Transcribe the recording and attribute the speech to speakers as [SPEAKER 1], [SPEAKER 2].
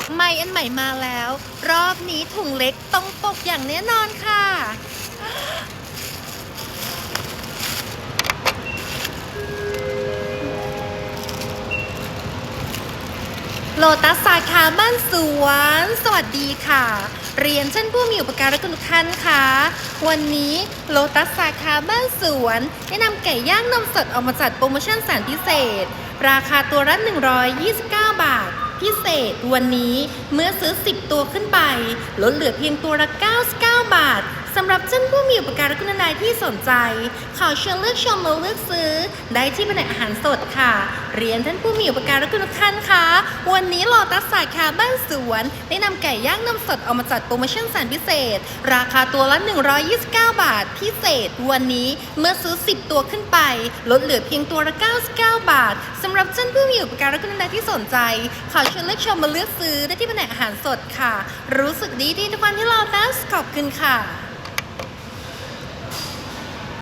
[SPEAKER 1] อกใหม่อันใหม่มาแล้ว รอบนี้ถุงเล็กตรงปกอย่างแน่นอนค่ะ โลตัสสาขาบ้านสวน สวัสดีค่ะ เรียนเช่นผู้มีอุปการะคุณทุกท่านค่ะ วันนี้โลตัสสาขาบ้านสวน ได้นำไก่ย่างนมสดออกมาจัดโปรโมชั่นแสนพิเศษ ราคาตัวละ129 บาท พิเศษวันนี้เมื่อซื้อ 10 ตัวขึ้นไป ลดเหลือเพียงตัวละ 99บาทสำหรับท่านผู้มีอุปการะคุณนายที่สนใจ ขอเชิญเลือกชมและเลือกซื้อ ได้ที่แผนกอาหารสดค่ะ เรียนท่านผู้มีอุปการะคุณทุกท่านคะวันนี้โลตัสสาขาบ้านสวน ได้นำไก่ย่างนมสดออกมาจัดโปรโมชั่นแสนพิเศษ ราคาตัวละ 129 บาทพิเศษ วันนี้เมื่อซื้อ 10 ตัวขึ้นไป ลดเหลือเพียงตัวละ 99 บาทสำหรับท่านผู้มีอุปการะคุณนายที่สนใจ ขอเชิญเลือกชมมาเลือกซื้อได้ที่แผนกอาหารสดค่ะ รู้สึกดีที่ทุกวันที่โลตัสขอบคุณค่ะ